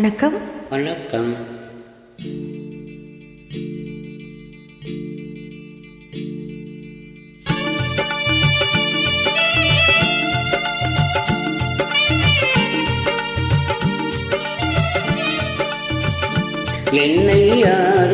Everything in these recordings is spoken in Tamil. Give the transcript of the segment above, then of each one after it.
வணக்கம். வணக்கம். என்னை யார்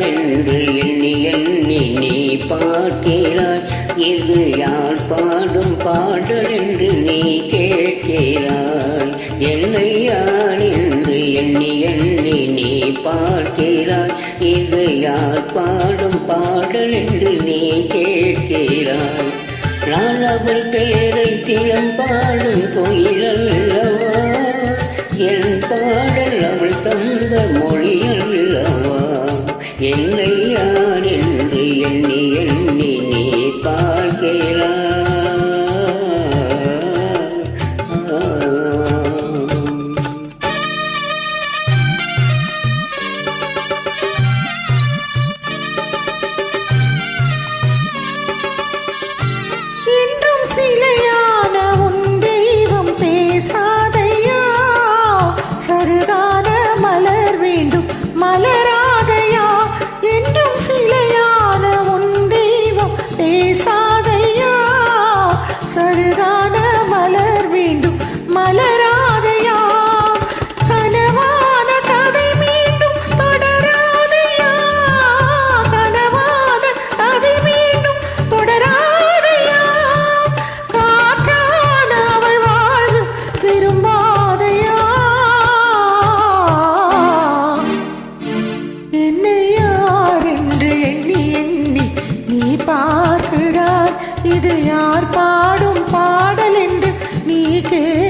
இது யார் பாடும் பாடல் என்று நீ கேட்கிறாய். நான் அவள் பெயரை தினம் பாடும் கோயிலல்லவா என் பாடல் அவள் தந்த மொழி பார்க்கிறார். இது யார் பாடும் பாடல் என்று நீ கே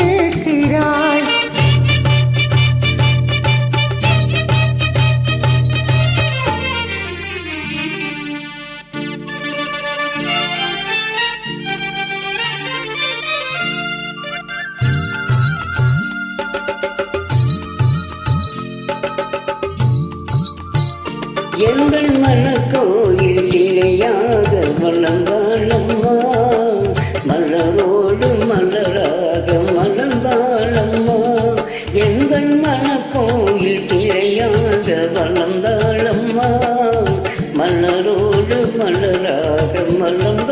எங்கள் மனக்கோயில் சிலையாக வாழம்மா. மலரோடு மலராக மலம் வாழம்மா. எங்கள் மனக்கோயில் சிலையாக வளர்ந்தாளம்மா மலரோடு மலராக மலம்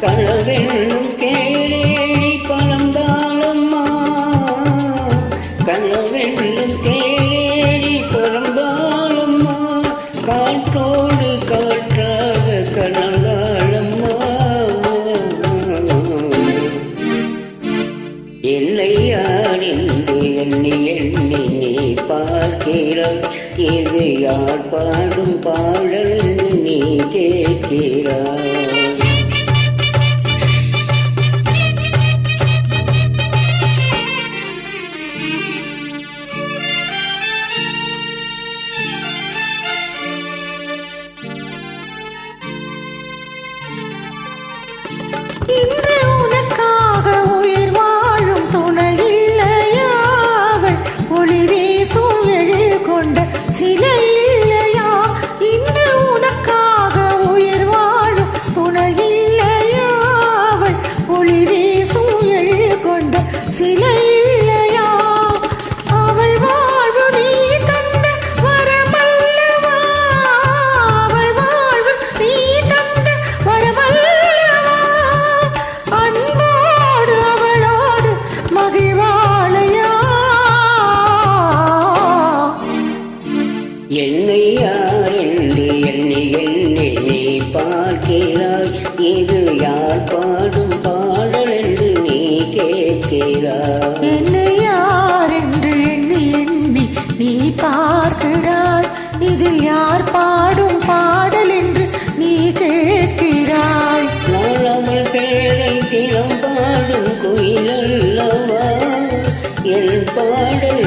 களவெண்ணும் தேடி பார்க்கிறாய் யார் பாடும் பாடல் நீ கேட்கிறாய். என்னை யார் என்று எண்ணி எண்ணி நீ பார்க்கிறாய்? இது யார் பாடும்? இதில் யார் பாடும் பாடல் என்று நீ கேட்கிறாய். நான் பேரை தினம் பாடும் குயிலல்லவா? என் பாடல்